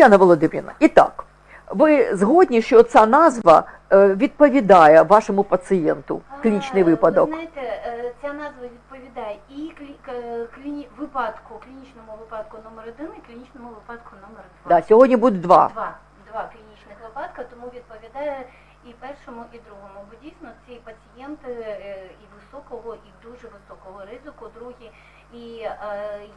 Тетяна Володимирівна, і так, ви згодні, що ця назва е, відповідає вашому пацієнту, клінічний випадок? Ви знаєте, е, ця назва відповідає і клі, кліні, випадку, клінічному випадку номер один і клінічному випадку номер два. Да, сьогодні буде два. Два, два клінічних випадка, тому відповідає і першому, і другому. Бо дійсно ці пацієнти е, і високого, і дуже високого ризику, другі, і е,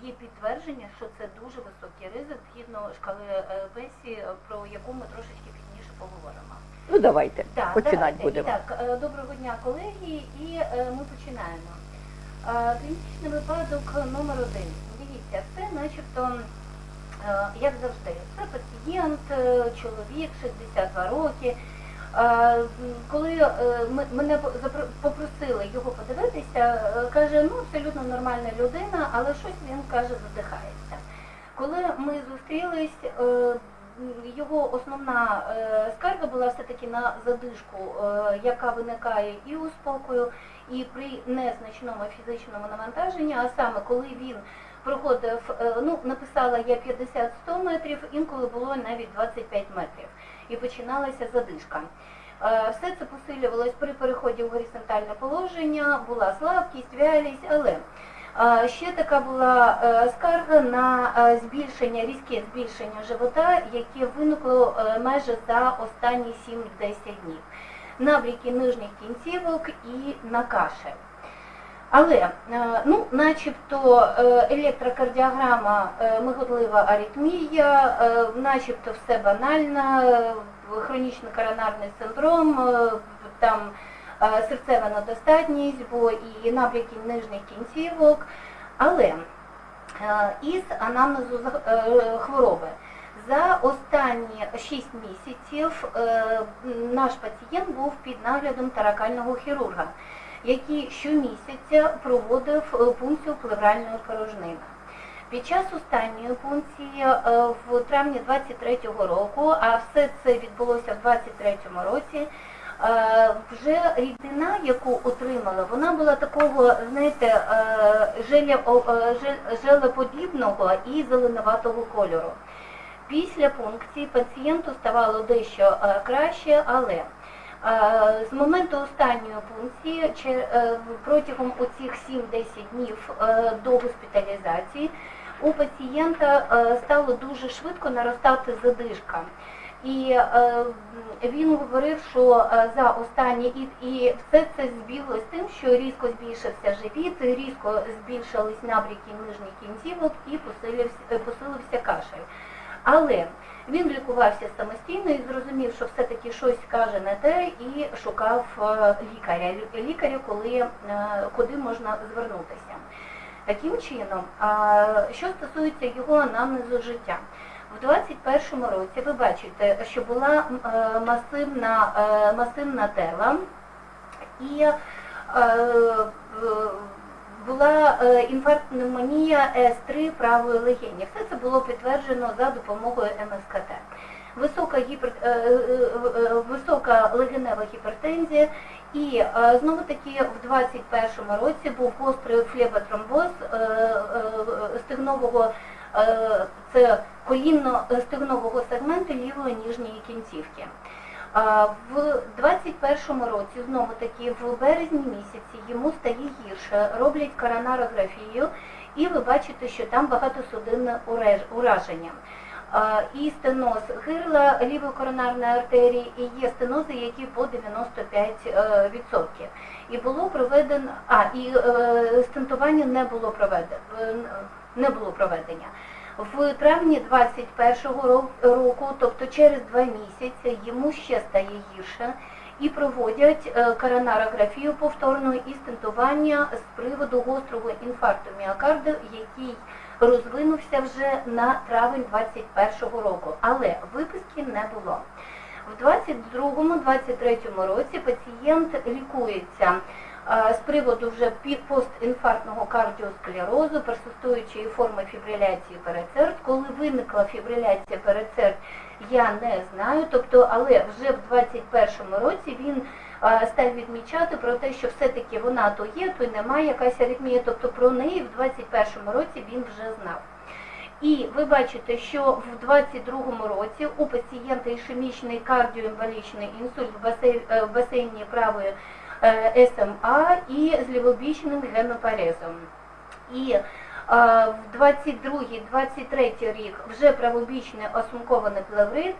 є підтвердження, що це дуже високий ризик згідно шкали е, Бесі, про яку ми трошечки пізніше поговоримо. Ну давайте, Так, починати давайте. будемо. І так, е, доброго дня, колеги, і е, ми починаємо. Е, Клінічний випадок номер один. Дивіться, це начебто, е, як завжди, це пацієнт, е, чоловік, 62 роки. Е, Коли е, мене попросили його подивитися, е, каже, ну абсолютно нормальна людина, але щось він каже, задихається. Коли ми зустрілись, його основна скарга була все-таки на задишку, яка виникає і у спокою, і при незначному фізичному навантаженні, а саме коли він проходив, ну написала я 50-100 метрів, інколи було навіть 25 метрів, і починалася задишка. Е, Все це посилювалось при переході в горизонтальне положення, була слабкість, вялість, але е, ще така була е, скарга на збільшення, різке збільшення живота, яке виникло майже за останні 7-10 днів. Набріки нижніх кінцівок і на кашель. Але, ну, начебто, електрокардіограма, миготлива аритмія, начебто все банально, хронічний коронарний синдром, е, там е, серцева недостатність, бо і набряки нижніх кінцівок. Але е, із анамнезу хвороби. За останні 6 місяців наш пацієнт був під наглядом таракального хірурга, який щомісяця проводив пункцію плевральної порожнини. Під час останньої пункції е, в травні 23-го року, а все це відбулося в 23-му році, е, вже рідина, яку отримала, вона була такого, знаєте, е, желеподібного і зеленуватого кольору. Після пункції пацієнту ставало дещо краще, але з моменту останньої пункції протягом оцих 7-10 днів до госпіталізації у пацієнта е, стало дуже швидко наростати задишка. І е, він говорив, що е, за останні і, і все це збігло з тим, що різко збільшився живіт, різко збільшились набряки нижніх кінцівок і посилився, е, посилився кашель. Але він лікувався самостійно і зрозумів, що все-таки щось каже не те, і шукав лікаря. Лікаря, коли, куди можна звернутися. Таким чином, що стосується його анамнезу життя. В 21-му році ви бачите, що була е, масивна, е, масивна тела і е, була інфаркт пневмонія С3 правої легені. Все це було підтверджено за допомогою МСКТ. Висока, гіпер, е, е, е, висока легенева гіпертензія і знову таки в 21-му році був гострий флеботромбоз стегнового, це колінно-стегнового сегменту лівої ніжньої кінцівки. В 21-му році, знову таки, в березні місяці йому стає гірше, роблять коронарографію, і ви бачите, що там багатосудинне уреж- ураження. І стеноз гирла лівої коронарної артерії, і є стенози, які по 95%. відсотків. І було проведено, а і е, стентування не було проведено, не було проведення. В травні 21-го року, тобто через два місяці, йому ще стає гірше і проводять е, коронарографію повторну і стентування з приводу гострого інфаркту міокарду, який розвинувся вже на травень 21-го року, але виписки не було. В 22-23 році пацієнт лікується е, з приводу вже постінфарктного кардіосклерозу, персистуючої форми фібриляції перецерт. Коли виникла фібриляція перецерт, я не знаю, тобто, але вже в 21 році він став відмічати про те, що все-таки вона то є, то й немає якась аритмія, тобто про неї в 21 році він вже знав. І ви бачите, що в 22-му році у пацієнта ішемічний кардіоемболічний інсульт в е, басейні правої е, СМА і з лівобічним генопарезом. І е, в 22-23 рік вже правобічний осункований плеврит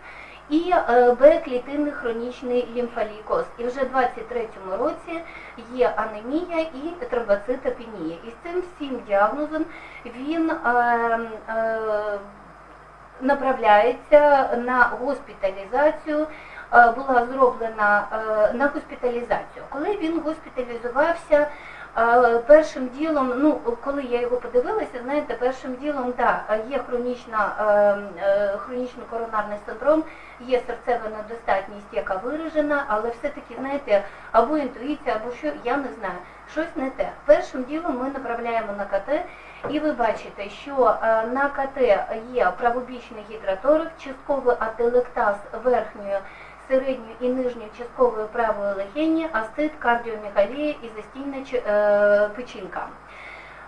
і е, Б-клітинний хронічний лімфолійкоз. І вже в 23-му році є анемія і тромбоцитопенія. І з цим всім діагнозом він е, е, направляється на госпіталізацію. Була зроблена на госпіталізацію. Коли він госпіталізувався, першим ділом, ну коли я його подивилася, знаєте, першим ділом да, є хронічна, е, е, хронічний коронарний синдром, є серцева недостатність, яка виражена, але все-таки, знаєте, або інтуїція, або що, я не знаю, щось не те. Першим ділом ми направляємо на КТ, і ви бачите, що е, на КТ є правобічний гідроторик, частковий ателектаз верхньої, середньої і нижньої часткової правої легені, астит, кардіомегалія і застійна е, печінка.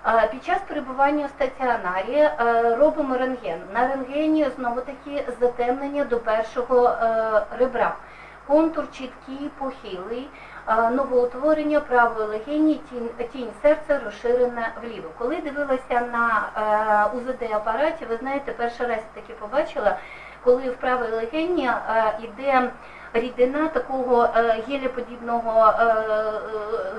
Е, Під час перебування в стаціонарі е, робимо рентген. На рентгені знову таки затемнення до першого ребра. Контур чіткий, похилий, новоутворення правої легені, тінь, тінь серця розширена вліво. Коли дивилася на е, УЗД апараті, ви знаєте, перший раз таки побачила, коли в правій легені е, іде рідина такого е, гелеподібного, е, е,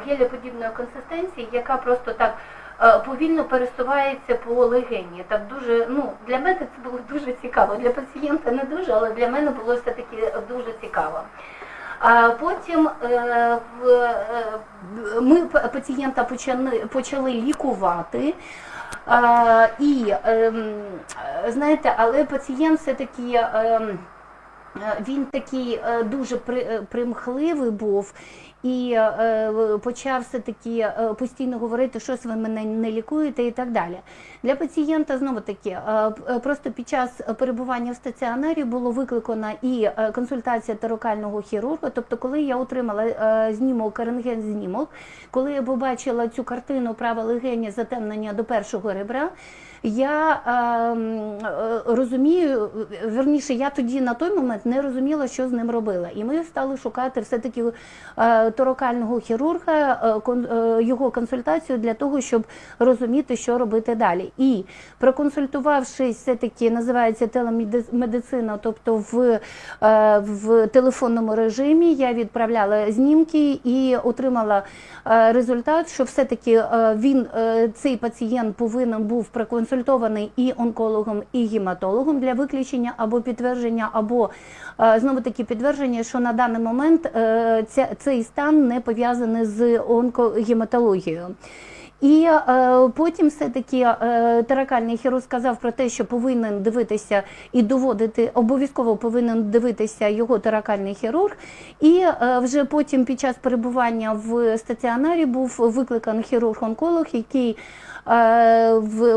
гелеподібної консистенції, яка просто так е, повільно пересувається по легені. Так дуже, ну, для мене це було дуже цікаво. Для пацієнта не дуже, але для мене було все-таки дуже цікаво. А потім е, е, ми пацієнта почали, почали лікувати. І ем, знаєте, але пацієнт все-таки. Е, Він такий е, дуже е, примхливий був і почав все таки постійно говорити, щось ви мене не лікуєте і так далі. Для пацієнта знову таки просто під час перебування в стаціонарі було викликана і консультація тарокального хірурга. Тобто, коли я отримала знімок, рентген знімок, коли я побачила цю картину права легені затемнення до першого ребра. Я е, е, розумію, верніше, я тоді на той момент не розуміла, що з ним робила. І ми стали шукати все-таки е, торокального хірурга, е, кон- е, його консультацію для того, щоб розуміти, що робити далі. І проконсультувавшись, все-таки називається телемедицина, тобто в, е, в телефонному режимі, я відправляла знімки і отримала е, результат, що все-таки е, він, е, цей пацієнт повинен був проконсультований і онкологом, і гематологом для виключення або підтвердження, або е, знову таки підтвердження, що на даний момент е, цей стан не пов'язаний з онкогематологією. І е, потім все-таки е, таракальний хірург сказав про те, що повинен дивитися і доводити, обов'язково повинен дивитися його таракальний хірург. І е, вже потім під час перебування в стаціонарі був викликаний хірург-онколог, який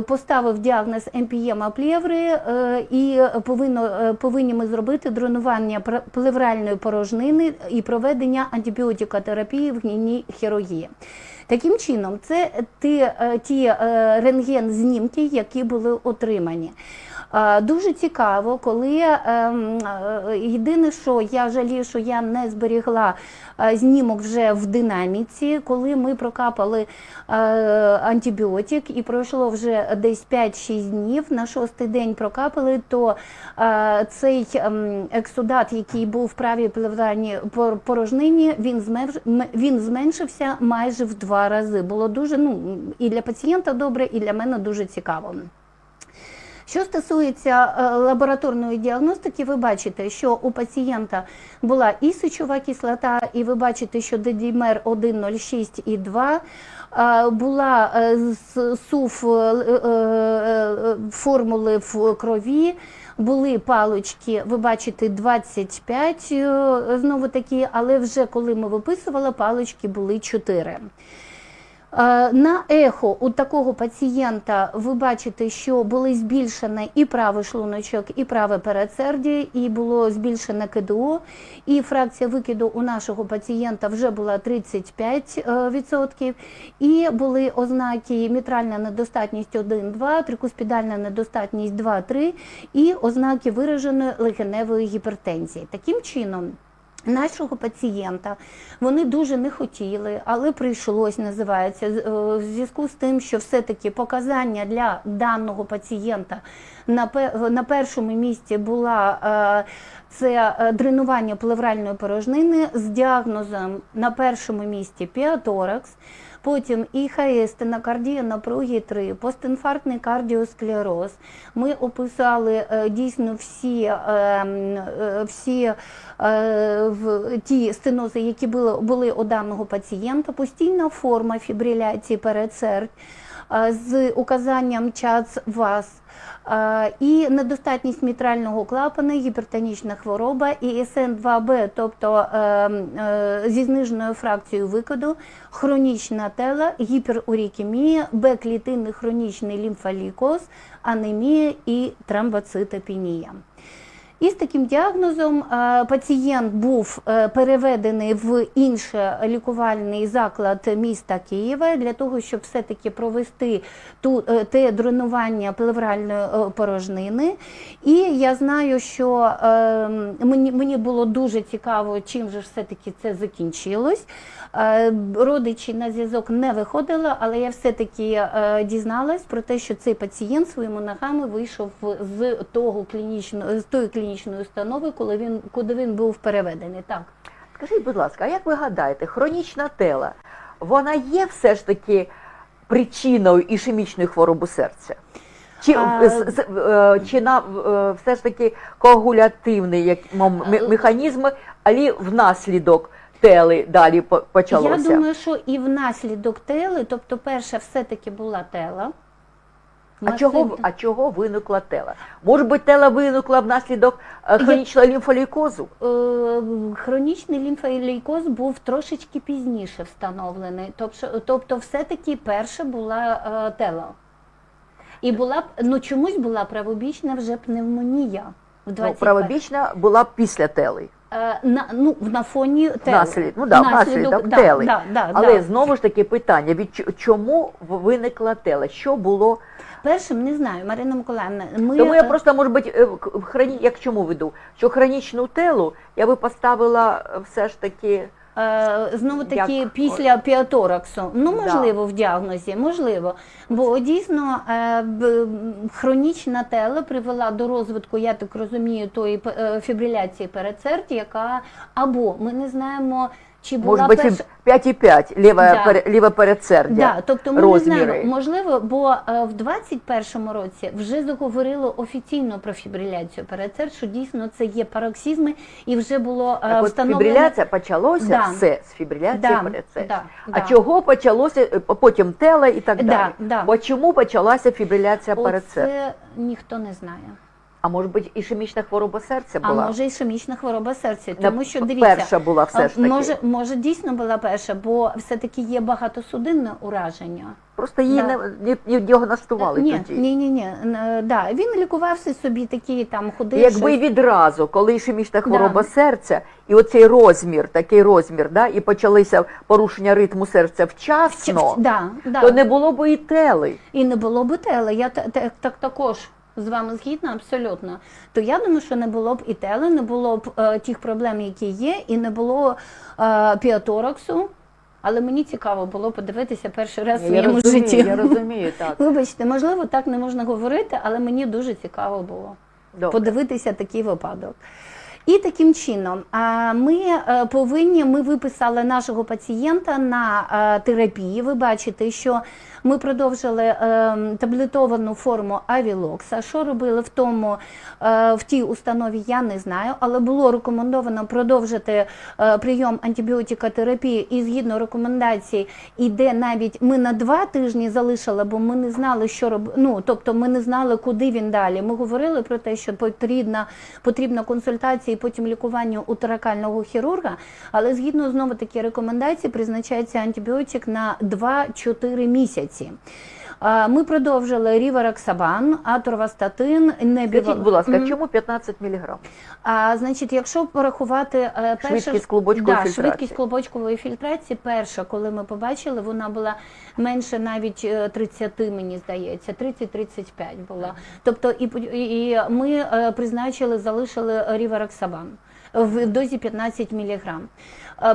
поставив діагноз емпієма плеври, е, і повинно, е, повинні ми зробити дронування плевральної порожнини і проведення антибіотикотерапії в гнійній хірургії. Таким чином, це ті, е, ті е, рентген-знімки, які були отримані. Е, Дуже цікаво, коли ем, е, єдине, що я жалію, що я не зберігла е, знімок вже в динаміці, коли ми прокапали антибіотик і пройшло вже десь 5-6 днів. На шостий день прокапали, то цей ем, ексудат, який був в правій плевральній порожнині, він зменшився майже в два рази. Було дуже ну і для пацієнта добре, і для мене дуже цікаво. Що стосується е, лабораторної діагностики, ви бачите, що у пацієнта була і сечова кислота, і ви бачите, що дедімер 1,06 і 2, е, була е, СУФ формули в крові, були палочки, ви бачите, 25 е, знову таки, але вже коли ми виписували, палочки були 4. Е, На ехо у такого пацієнта ви бачите, що були збільшені і правий шлуночок, і праве передсердя, і було збільшене КДО. І фракція викиду у нашого пацієнта вже була 35%. І були ознаки мітральна недостатність 1-2, трикуспідальна недостатність 2-3 і ознаки вираженої легеневої гіпертензії. Таким чином. Нашого пацієнта. Вони дуже не хотіли, але прийшлось, називається, е, в зв'язку з тим, що все-таки показання для даного пацієнта на, пе- на першому місці була е, це е, дренування плевральної порожнини з діагнозом на першому місці піаторакс, потім ІХС, стенокардія напруги 3, постінфарктний кардіосклероз. Ми описали е, дійсно всі, е, е, всі ті стенози, які були, були у даного пацієнта, постійна форма фібриляції передсердь е, з указанням час ВАС. Е, І недостатність мітрального клапана, гіпертонічна хвороба, і СН2Б, тобто е, е, зі зниженою фракцією викиду, хронічна тела, гіперурікемія, Б-клітинний хронічний лімфолікоз, анемія і тромбоцитопенія. І з таким діагнозом е, пацієнт був е, переведений в інший лікувальний заклад міста Києва для того, щоб все-таки провести ту, е, те дренування плевральної порожнини. І я знаю, що е, мені, мені було дуже цікаво, чим же все-таки це закінчилось. Е, Родичі на зв'язок не виходили, але я все-таки е, дізналась про те, що цей пацієнт своїми ногами вийшов з того клінічного з тої клінічної установи, коли він куди він був переведений. Так. Скажіть, будь ласка, а як ви гадаєте, хронічна тела, вона є все ж таки причиною ішемічної хвороби серця? Чи, А- е, чи на все ж таки коагулятивний як, мом- ме- але внаслідок тели далі по- почалося? Я думаю, що і внаслідок тели, тобто перша все-таки була тела. А чого, а чого виникла тела? Може бути, тела виникла внаслідок е, хронічного лімфолікозу? Е, Хронічний лімфолейкоз був трошечки пізніше встановлений. Тобто, тобто все-таки перша була е, тела. І була б, ну чомусь була правобічна вже пневмонія. В Ну, правобічна була після тели. Е, на, ну, на фоні тел. Наслід, ну да, внаслідок да, тели. Да, да, Але да. знову ж таки питання: від чому виникла тела? Що було? Першим не знаю, Марина Миколаївна. Ми, Тому я е, просто, може бути, е, к- в як чому веду? Що хронічну телу я би поставила все ж таки. Е, Знову таки Як? після піатораксу. Ну, Да. можливо, в діагнозі, можливо. Бо дійсно е, б- хронічна тела привела до розвитку, я так розумію, тої п- е, фібриляції передсердя, яка або ми не знаємо, чи була Може бути, перша. 5,5 ліве, Да. ліве передсердя. Да, тобто ми розміри. не знаємо, можливо, бо е, в 21-му році вже заговорили офіційно про фібриляцію передсердь, що дійсно це є пароксизми, і вже було е, Так от встановлено. фібриляція почалося Да. все з фібриляції Да, передсердя. да, А да. чого почалося е, потім тела і так Да, далі? да. Бо чому почалася фібриляція передсердя? Оце ніхто не знає. А може бути, ішемічна хвороба серця була? А може ішемічна хвороба серця, тому що дивіться, перша була все ж таки. може, може дійсно була перша, бо все-таки є багатосудинне ураження. Просто її Да. не, не, не діагностували ні, тоді. ні, ні, ні. Да, він лікувався собі такі там худий. Якби відразу, коли ішемічна хвороба Да. серця, і оцей розмір, такий розмір, да, і почалися порушення ритму серця вчасно, да, да. то не було б і тели. І не було б тела. Я та- та- так також з вами згідна абсолютно. То я думаю, що не було б і тели, не було б е, тих проблем, які є, і не було е, піатораксу. Але мені цікаво було подивитися перший раз в своєму розумію, житті. я розумію, так. Вибачте, можливо, так не можна говорити, але мені дуже цікаво було Добре. подивитися такий випадок. І таким чином ми е, повинні, ми виписали нашого пацієнта на е, терапії. Ви бачите, що ми продовжили е, таблетовану форму авілокса. Що робили в тому е, в тій установі, я не знаю, але було рекомендовано продовжити е, прийом антибіотикотерапії і згідно рекомендацій, іде навіть ми на два тижні залишили, бо ми не знали, що роб... ну, тобто ми не знали, куди він далі. Ми говорили про те, що потрібна, потрібна консультація реанімації, потім лікування у торакального хірурга. Але згідно знову таки рекомендацій, призначається антибіотик на 2-4 місяці. А, Ми продовжили рівароксабан, аторвастатин, небівал... Скажіть, будь ласка, Мгм. чому 15 мг? А, значить, якщо порахувати е, перша Швидкість клубочкової да, фільтрації. швидкість клубочкової фільтрації, перша, коли ми побачили, вона була менше навіть е, 30, мені здається, 30-35 була. Тобто, і, і ми е, призначили, залишили рівароксабан в дозі 15 мг.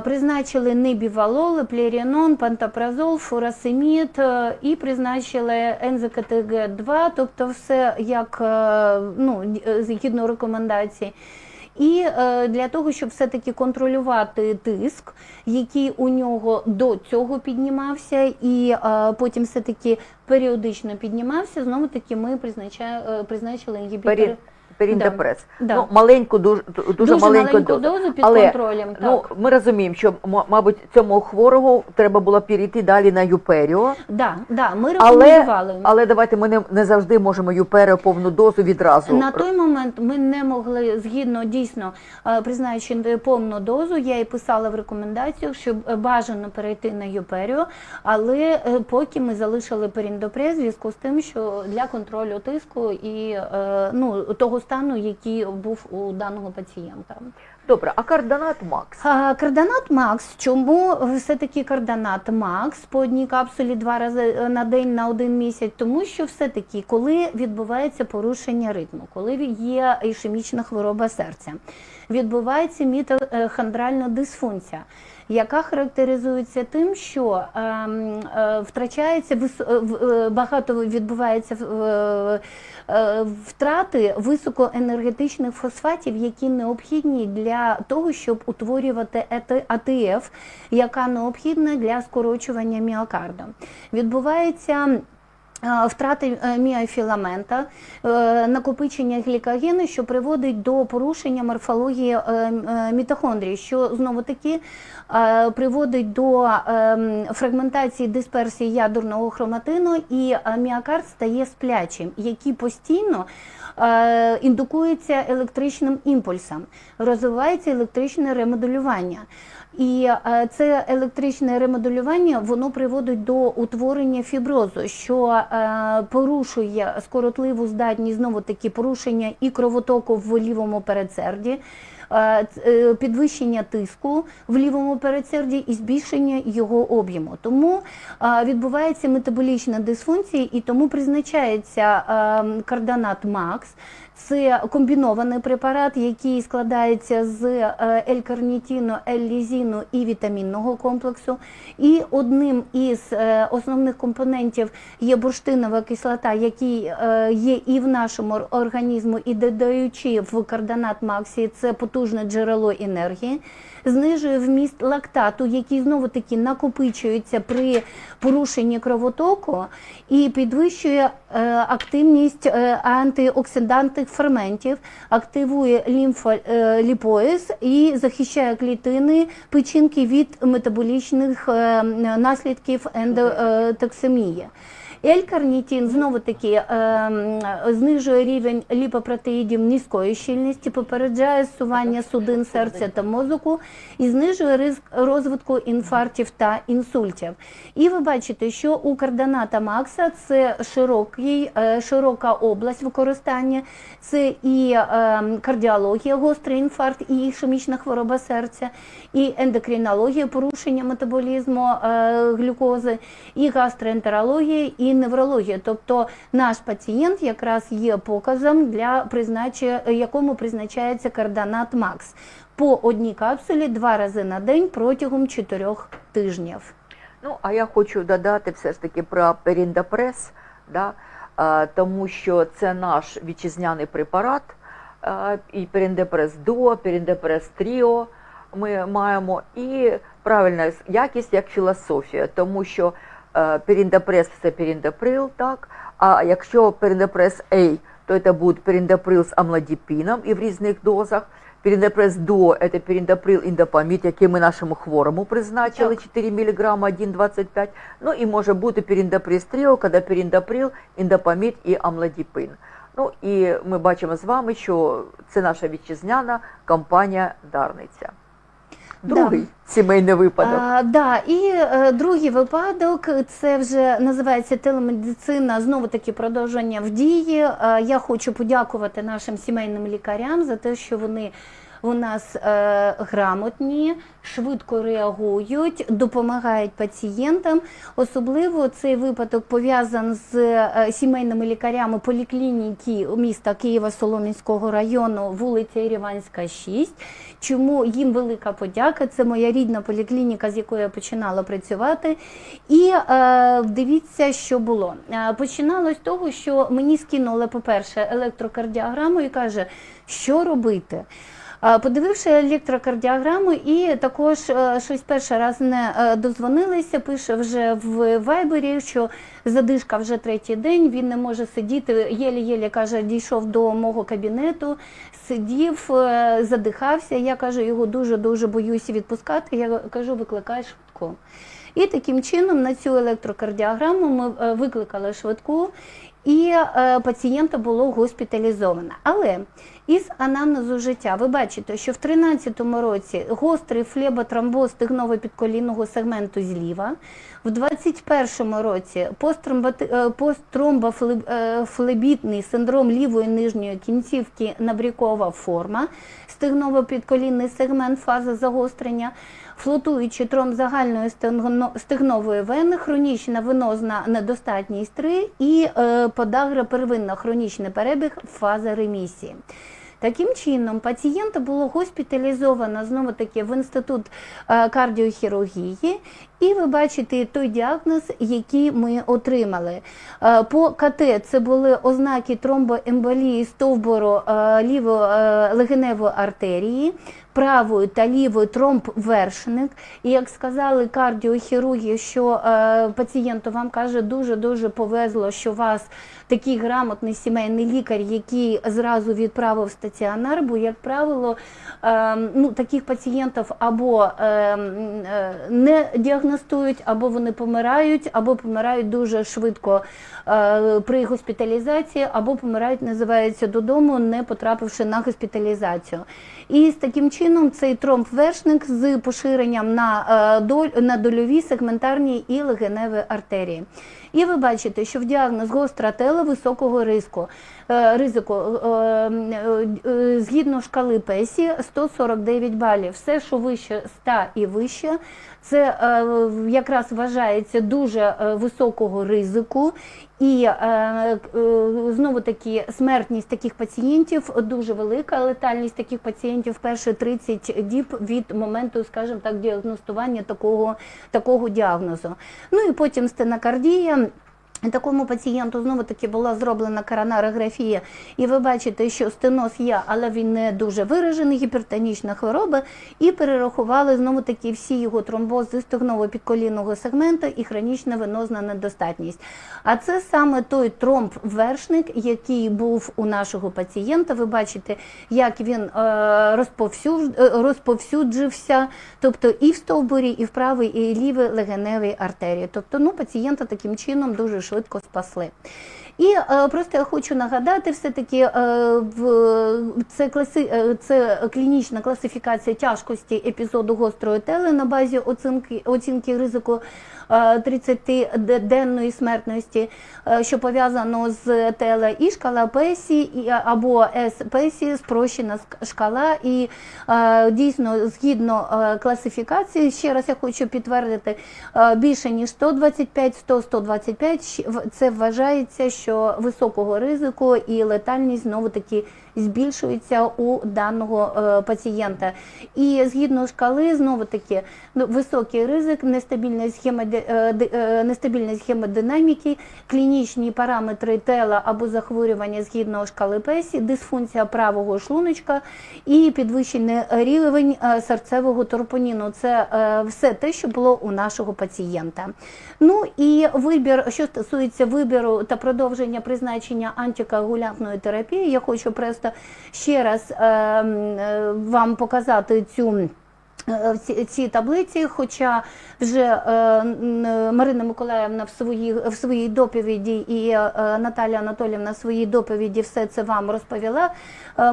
Призначили небівалол, плерінон, пантопразол, фурасемід е, і призначили НЗКТГ-2, тобто все як е, ну, згідно рекомендацій. І для того, щоб все-таки контролювати тиск, який у нього до цього піднімався, і потім все-таки періодично піднімався, знову таки ми е, призначили інгібітори. Пері- Періндепрес. Да. Ну, маленьку, дуже, дуже, маленьку, дозу. дозу під Але, контролем. Ну, ми розуміємо, що, мабуть, цьому хворого треба було перейти далі на юперіо. Да, да, ми Але, рекомендували. але давайте ми не, не завжди можемо юперіо повну дозу відразу. На той момент ми не могли згідно дійсно е, призначити повну дозу. Я і писала в рекомендаціях, що е, бажано перейти на юперіо, але е, поки ми залишили періндопрез в зв'язку з тим, що для контролю тиску і ну того стану, який був у даного пацієнта. Добре, а кардонат Макс? А, Карданат Макс. Чому все-таки карданат Макс по одній капсулі два рази е, на день на один місяць? Тому що все-таки, коли відбувається порушення ритму, коли є ішемічна хвороба серця, відбувається мітохондральна дисфункція. Яка характеризується тим, що ем, е, втрачається е, е, багато відбувається втрати високоенергетичних фосфатів, які необхідні для того, щоб утворювати АТФ, яка необхідна для скорочування міокарда. Відбувається Втрати е, міофіламента, е, накопичення глікогену, що приводить до порушення морфології е, е, що знову таки приводить до фрагментації дисперсії ядерного хроматину, і міокард стає сплячим, який постійно індукується електричним імпульсом, розвивається електричне ремоделювання. І е, це електричне ремоделювання воно приводить до утворення фіброзу, що е, порушує скоротливу здатність знову таки порушення і кровотоку в лівому передсерді. Е, е, Підвищення тиску в лівому передсерді і збільшення його об'єму. Тому е, відбувається метаболічна дисфункція, і тому призначається кардонат Макс. Це комбінований препарат, який складається з е, L-карнітіну, L-лізіну і вітамінного комплексу. І одним із е, основних компонентів є бурштинова кислота, який е, є і в нашому організму, і додаючи в карданат Максі, це потужне джерело енергії. Знижує вміст лактату, який знову таки накопичується при порушенні кровотоку, і підвищує е, активність е, антиоксидантних ферментів, активує лімфоліпоїз і захищає клітини печінки від метаболічних е, наслідків ендотоксемії. L-карнітин знову таки е, знижує рівень ліпопротеїдів низької щільності, попереджає зсування судин серця та мозку і знижує ризик розвитку інфарктів та інсультів. І ви бачите, що у карданата Макса це широкий, е, широка область використання, це і е, кардіологія, гострий інфаркт, і ішемічна хвороба серця, і ендокринологія, порушення метаболізму е, глюкози, і гастроентерологія, і неврологія. Тобто наш пацієнт якраз є показом для призначення, якому призначається карданат Макс по одній капсулі два рази на день протягом чотирьох тижнів. Ну, а я хочу додати все ж таки про періндапрес, да, тому що це наш вітчизняний препарат, і періндепрес до, періндепрес тріо ми маємо, і правильна якість як філософія, тому що періндапрес це періндаприл, так, а якщо періндапрес A, то це буде періндаприл з амлодіпіном і в різних дозах. Періндапрес до це періндаприл індопамід, який ми нашому хворому призначили Так. 4 мг 1,25. Ну і може бути періндапрес тріо, коли періндаприл, індопамід і амлодіпин. Ну і ми бачимо з вами, що це наша вітчизняна компанія Дарниця. Другий сімейний випадок. А, да, і е, другий випадок це вже називається телемедицина. Знову таки продовження в дії. Е, я хочу подякувати нашим сімейним лікарям за те, що вони у нас е, грамотні, швидко реагують, допомагають пацієнтам. Особливо цей випадок пов'язаний з е, сімейними лікарями поліклініки міста Києва-Соломінського району, вулиця Іріванська, 6. Чому їм велика подяка? Це моя рідна поліклініка, з якої я починала працювати. І е, дивіться, що було. Е, починалось з того, що мені скинули, по-перше, електрокардіограму і каже, що робити. Подививши електрокардіограму, і також е, щось перший раз не е, дозвонилися, пише вже в вайбері, що задишка вже третій день, він не може сидіти. Єлі-єлі каже, дійшов до мого кабінету, сидів, е, задихався. Я кажу, його дуже дуже боюся відпускати. Я кажу, викликай швидку. І таким чином на цю електрокардіограму ми е, викликали швидку, і е, пацієнта було госпіталізовано. Але із анамнезу життя ви бачите, що в 2013 році гострий флеботромбоз стегново-підколінного сегменту зліва, в 2021 році посттромботи- е, посттромбофлебітний синдром лівої нижньої кінцівки набрікова форма, стегново-підколінний сегмент фази загострення, флотуючий тромб загальної стегно- стегнової вени, хронічна венозна недостатність 3 і е, подагра первинна хронічний перебіг фаза ремісії. Таким чином, пацієнта було госпіталізовано знову таки в інститут е, кардіохірургії, і ви бачите той діагноз, який ми отримали. Е, По КТ це були ознаки тромбоемболії стовбуру е, лівої е, артерії, правої та лівої тромб-вершник. І як сказали кардіохірурги, що пацієнту вам каже, дуже-дуже повезло, що у вас такий грамотний сімейний лікар, який зразу відправив стаціонар, бо, як правило, е, ну, таких пацієнтів або е, е, не діагностують, або вони помирають, або помирають дуже швидко е, при госпіталізації, або помирають, називається додому, не потрапивши на госпіталізацію. І з таким чином цей тромб-вершник з поширенням на, е, доль, на дольові, сегментарні і легеневі артерії. І ви бачите, що в діагноз гостра тела високого ризику, е, ризику е, згідно шкали ПЕСІ 149 балів. Все, що вище 100 і вище, це е, якраз вважається дуже е, високого ризику. І е, е, знову таки смертність таких пацієнтів дуже велика, летальність таких пацієнтів перші 30 діб від моменту, скажімо так, діагностування такого, такого діагнозу. Ну і потім стенокардія. Такому пацієнту знову таки була зроблена коронарографія, і ви бачите, що стеноз є, але він не дуже виражений, гіпертонічна хвороба, і перерахували знову таки всі його тромбози стегново-підколінного сегмента і хронічна венозна недостатність. А це саме той тромб-вершник, який був у нашого пацієнта. Ви бачите, як він е, е, розповсюджився, тобто і в стовбурі, і в правій, і лівій легеневій артерії. Тобто, ну, пацієнта таким чином дуже швидко спасли. І е, просто я хочу нагадати, все-таки е, в це класи, е, це клінічна класифікація тяжкості епізоду гострої тели на базі оцінки, оцінки ризику е, 30-денної смертності, що пов'язано з теле і шкала Песі, або С-Песі, спрощена шкала. І дійсно, згідно класифікації, ще раз я хочу підтвердити, більше ніж 125, 100-125, щ- в- це вважається, що високого ризику і летальність знову таки збільшується у даного е, пацієнта. І згідно шкали, знову таки ну, високий ризик, нестабільність, хемоди, е, е, хемодинаміки, клінічні параметри тела або захворювання згідно шкали Песі, дисфункція правого шлуночка і підвищений рівень серцевого тропоніну. Це все те, що було у нашого пацієнта. Ну і вибір, що стосується вибору та продовження призначення антикоагулянтної терапії, я хочу просто ще раз е, е, вам показати цю. е, ці, ці таблиці, хоча вже е, Марина Миколаївна в своїй, в своїй доповіді і Наталя Анатолівна в своїй доповіді все це вам розповіла.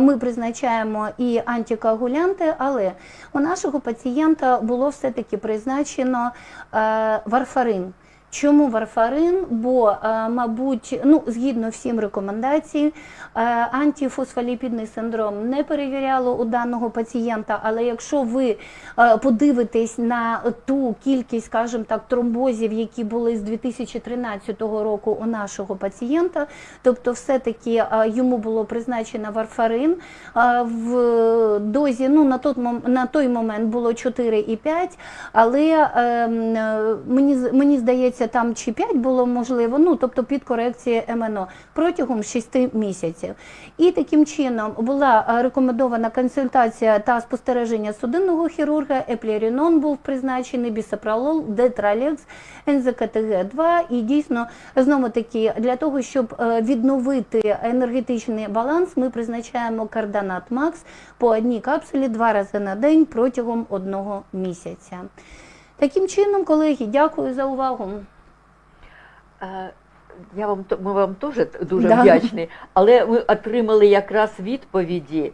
Ми призначаємо і антикоагулянти, але у нашого пацієнта було все-таки призначено е, варфарин. Чому варфарин? Бо, е, мабуть, ну згідно всім рекомендацій, е, антифосфоліпідний синдром не перевіряло у даного пацієнта. Але якщо ви е, подивитесь на ту кількість, скажімо так, тромбозів, які були з 2013 року у нашого пацієнта, тобто, все-таки йому було призначено варфарин в дозі. Ну на той, на той момент було 4,5, але е, м, е, мені мені здається, там чи 5 було можливо, ну тобто під корекцією МНО протягом 6 місяців. І таким чином була е, рекомендована консультація та спостереження судинного хірурга, еплерінон був призначений, бісопролол, детралекс, НЗКТГ-2. І дійсно, знову таки, для того, щоб е, відновити енергетичний баланс, ми призначаємо карданат Макс по одній капсулі два рази на день протягом одного місяця. Таким чином, колеги, дякую за увагу. Е, Я вам ми вам теж дуже Да. вдячні, але ми отримали якраз відповіді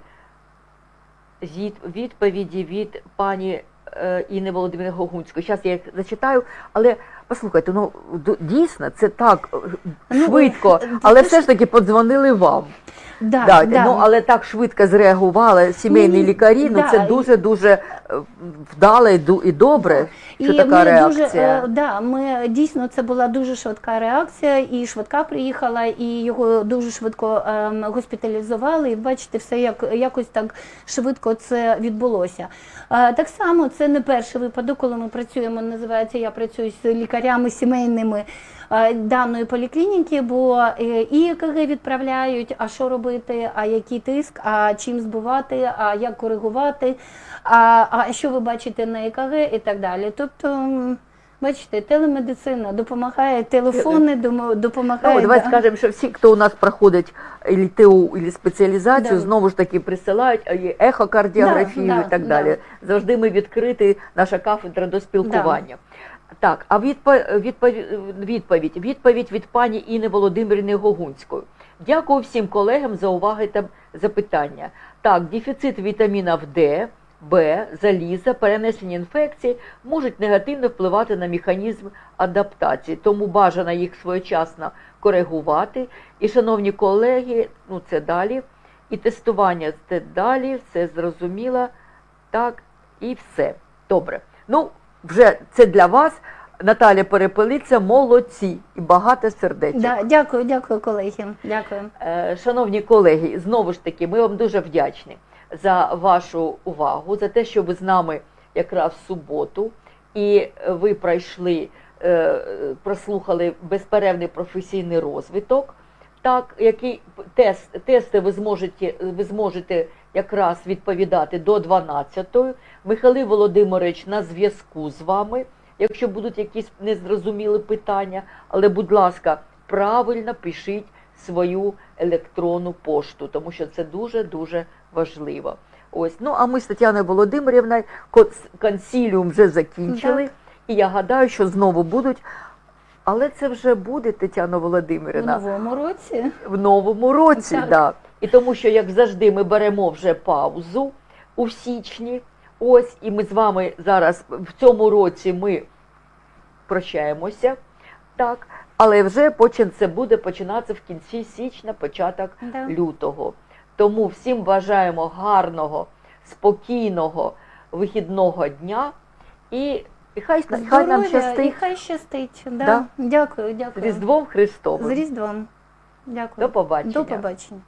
від, відповіді від пані е, Інни Володимирівни Гогунської. Зараз я їх зачитаю, але послухайте, ну дійсно це так е, Ну, швидко, але все ж- таки подзвонили вам. Да, Да, да. Ну, але так швидко зреагували сімейні Ні, ні, лікарі. Ну да, це дуже дуже е, вдало і добре, що і така ми реакція. Дуже, да, ми дійсно це була дуже швидка реакція, і швидка приїхала, і його дуже швидко ем, госпіталізували. І бачите, все як якось так швидко це відбулося. Е, так само це не перший випадок, коли ми працюємо. Називається я працюю з лікарями сімейними. е, Даної поліклініки, бо е, і ЕКГ відправляють, а що робити, а який тиск, а чим збивати, а як коригувати, а, а що ви бачите на ЕКГ і так далі. Тобто, бачите, телемедицина допомагає, телефони домо- допомагають. Ну, давайте да. скажемо, що всі, хто у нас проходить ЛТУ і спеціалізацію, Да. знову ж таки присилають е, і ехокардіографію Да, і так да. далі. Завжди ми відкриті, наша кафедра до спілкування. Так, а відповідь, відповідь, відповідь від пані Інни Володимирівни Гогунської. Дякую всім колегам за уваги та запитання. Так, дефіцит вітамінів Д, Б, заліза, перенесення інфекцій можуть негативно впливати на механізм адаптації, тому бажано їх своєчасно коригувати. І, шановні колеги, ну це далі. І тестування це далі, все зрозуміло. Так, і все. Добре. Ну, вже це для вас. Наталя Перепелиця, молодці і багато сердечок. Да, дякую, дякую, колеги. Дякую. Е, Шановні колеги, знову ж таки, ми вам дуже вдячні за вашу увагу, за те, що ви з нами якраз в суботу, і ви пройшли, е, прослухали безперервний професійний розвиток. Так, який тест, тести ви зможете, ви зможете якраз відповідати до 12-ї. Михайло Володимирович на зв'язку з вами, якщо будуть якісь незрозумілі питання, але, будь ласка, правильно пишіть свою електронну пошту, тому що це дуже-дуже важливо. Ось, ну а ми з Тетяною Володимирівною кон- консіліум вже закінчили, Так. і я гадаю, що знову будуть. Але це вже буде Тетяна В Володимирівна новому році. в новому році. Так. Да. І тому що, як завжди, ми беремо вже паузу у січні. Ось, і ми з вами зараз в цьому році ми прощаємося. Так, але вже почин це буде починатися в кінці січня, початок Да. лютого. Тому всім бажаємо гарного, спокійного вихідного дня і, і хай, хай нам щастить І хай щастить. Да. Да. Дякую, з Різдвом Христовим. З Різдвом. Дякую. До побачення. До побачення.